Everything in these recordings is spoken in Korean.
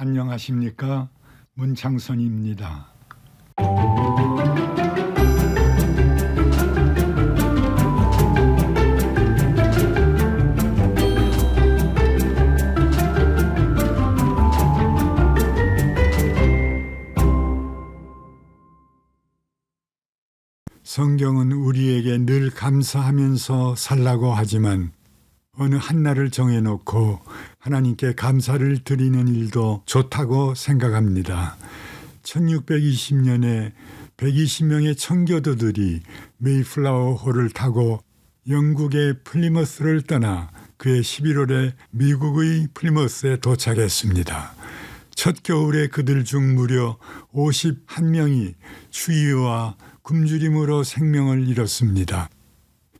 안녕하십니까 문창선입니다. 성경은 우리에게 늘 감사하면서 살라고 하지만 어느 한날을 정해놓고 하나님께 감사를 드리는 일도 좋다고 생각합니다. 1620년에 120명의 청교도들이 메이플라워 호를 타고 영국의 플리머스를 떠나 그해 11월에 미국의 플리머스에 도착했습니다. 첫 겨울에 그들 중 무려 51명이 추위와 굶주림으로 생명을 잃었습니다.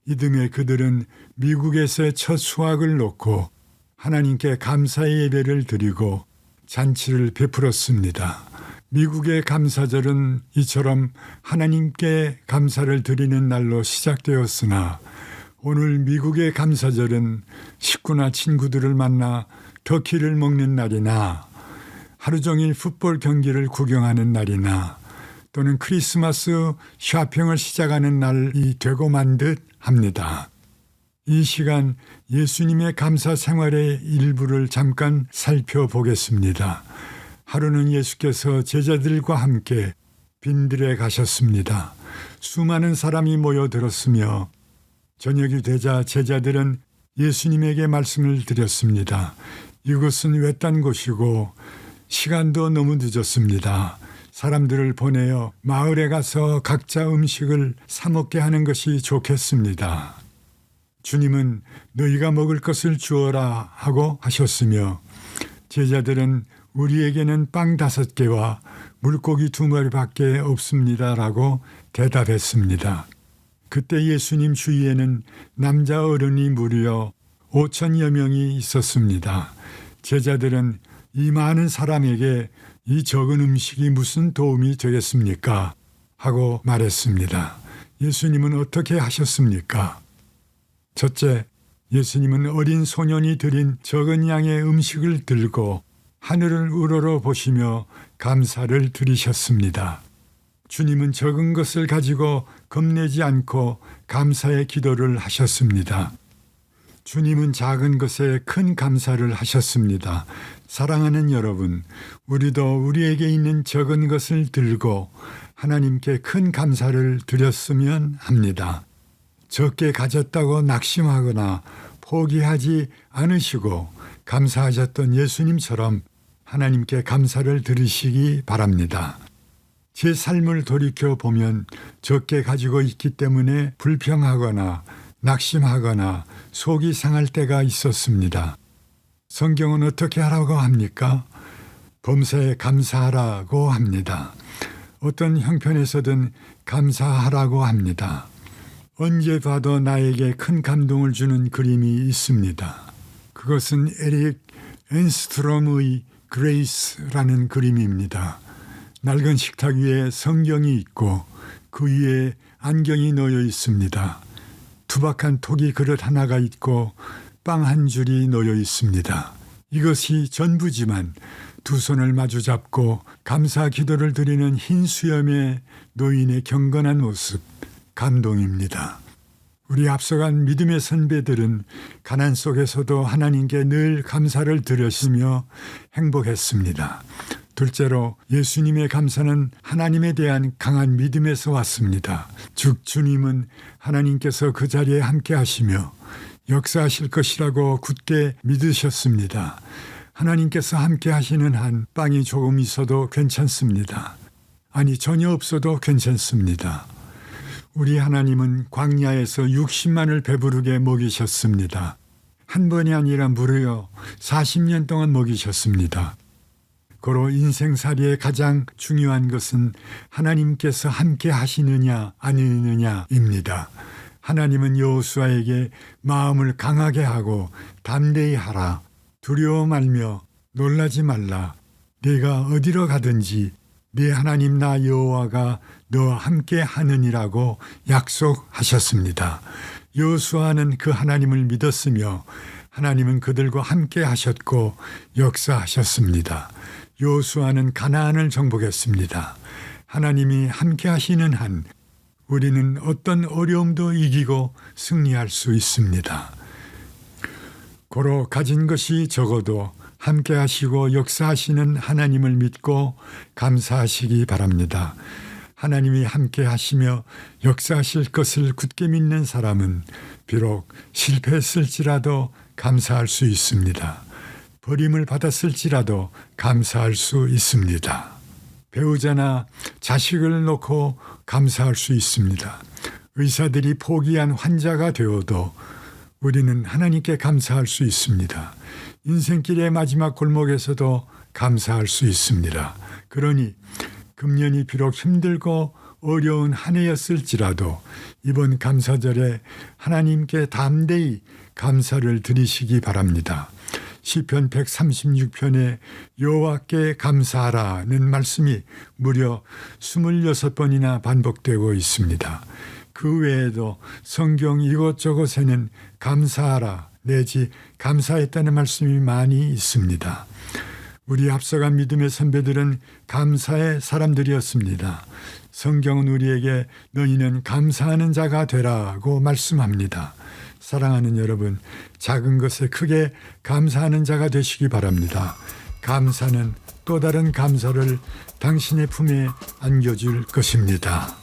이듬해 그들은 미국에서의 첫 수확을 놓고 하나님께 감사의 예배를 드리고 잔치를 베풀었습니다. 미국의 감사절은 이처럼 하나님께 감사를 드리는 날로 시작되었으나 오늘 미국의 감사절은 식구나 친구들을 만나 터키를 먹는 날이나 하루 종일 풋볼 경기를 구경하는 날이나 또는 크리스마스 쇼핑을 시작하는 날이 되고 만 듯 합니다. 이 시간 예수님의 감사 생활의 일부를 잠깐 살펴보겠습니다. 하루는 예수께서 제자들과 함께 빈들에 가셨습니다. 수많은 사람이 모여들었으며 저녁이 되자 제자들은 예수님에게 말씀을 드렸습니다. 이곳은 외딴 곳이고 시간도 너무 늦었습니다. 사람들을 보내어 마을에 가서 각자 음식을 사먹게 하는 것이 좋겠습니다. 주님은 너희가 먹을 것을 주어라 하고 하셨으며 제자들은 우리에게는 빵 다섯 개와 물고기 두 마리밖에 없습니다라고 대답했습니다. 그때 예수님 주위에는 남자 어른이 무려 5천여 명이 있었습니다. 제자들은 이 많은 사람에게 이 적은 음식이 무슨 도움이 되겠습니까? 하고 말했습니다. 예수님은 어떻게 하셨습니까? 첫째, 예수님은 어린 소년이 드린 적은 양의 음식을 들고 하늘을 우러러 보시며 감사를 드리셨습니다. 주님은 적은 것을 가지고 겁내지 않고 감사의 기도를 하셨습니다. 주님은 작은 것에 큰 감사를 하셨습니다. 사랑하는 여러분, 우리도 우리에게 있는 적은 것을 들고 하나님께 큰 감사를 드렸으면 합니다. 적게 가졌다고 낙심하거나 포기하지 않으시고 감사하셨던 예수님처럼 하나님께 감사를 드리시기 바랍니다. 제 삶을 돌이켜 보면 적게 가지고 있기 때문에 불평하거나 낙심하거나 속이 상할 때가 있었습니다. 성경은 어떻게 하라고 합니까? 범사에 감사하라고 합니다. 어떤 형편에서든 감사하라고 합니다. 언제 봐도 나에게 큰 감동을 주는 그림이 있습니다. 그것은 에릭 앤스트롬의 그레이스라는 그림입니다. 낡은 식탁 위에 성경이 있고 그 위에 안경이 놓여 있습니다. 투박한 토기 그릇 하나가 있고 빵 한 줄이 놓여 있습니다. 이것이 전부지만 두 손을 마주 잡고 감사 기도를 드리는 흰 수염의 노인의 경건한 모습 감동입니다. 우리 앞서간 믿음의 선배들은 가난 속에서도 하나님께 늘 감사를 드렸으며 행복했습니다. 둘째로 예수님의 감사는 하나님에 대한 강한 믿음에서 왔습니다. 즉 주님은 하나님께서 그 자리에 함께 하시며 역사하실 것이라고 굳게 믿으셨습니다. 하나님께서 함께 하시는 한 빵이 조금 있어도 괜찮습니다. 아니 전혀 없어도 괜찮습니다. 우리 하나님은 광야에서 60만을 배부르게 먹이셨습니다. 한 번이 아니라 무려 40년 동안 먹이셨습니다. 고로 인생살이의 가장 중요한 것은 하나님께서 함께 하시느냐 아니느냐입니다. 하나님은 여호수아에게 마음을 강하게 하고 담대히 하라 두려워 말며 놀라지 말라 네가 어디로 가든지 네 하나님 나 여호와가 너와 함께 하느니라고 약속하셨습니다. 여호수아는 그 하나님을 믿었으며 하나님은 그들과 함께 하셨고 역사하셨습니다. 요수아는 가나안을 정복했습니다. 하나님이 함께 하시는 한 우리는 어떤 어려움도 이기고 승리할 수 있습니다. 고로 가진 것이 적어도 함께 하시고 역사하시는 하나님을 믿고 감사하시기 바랍니다. 하나님이 함께 하시며 역사하실 것을 굳게 믿는 사람은 비록 실패했을지라도 감사할 수 있습니다. 버림을 받았을지라도 감사할 수 있습니다. 배우자나 자식을 놓고 감사할 수 있습니다. 의사들이 포기한 환자가 되어도 우리는 하나님께 감사할 수 있습니다. 인생길의 마지막 골목에서도 감사할 수 있습니다. 그러니 금년이 비록 힘들고 어려운 한 해였을지라도 이번 감사절에 하나님께 담대히 감사를 드리시기 바랍니다. 시편 136편에 여호와께 감사하라는 말씀이 무려 26번이나 반복되고 있습니다. 그 외에도 성경 이것저것에는 감사하라 내지 감사했다는 말씀이 많이 있습니다. 우리 앞서간 믿음의 선배들은 감사의 사람들이었습니다. 성경은 우리에게 너희는 감사하는 자가 되라고 말씀합니다. 사랑하는 여러분, 작은 것에 크게 감사하는 자가 되시기 바랍니다. 감사는 또 다른 감사를 당신의 품에 안겨줄 것입니다.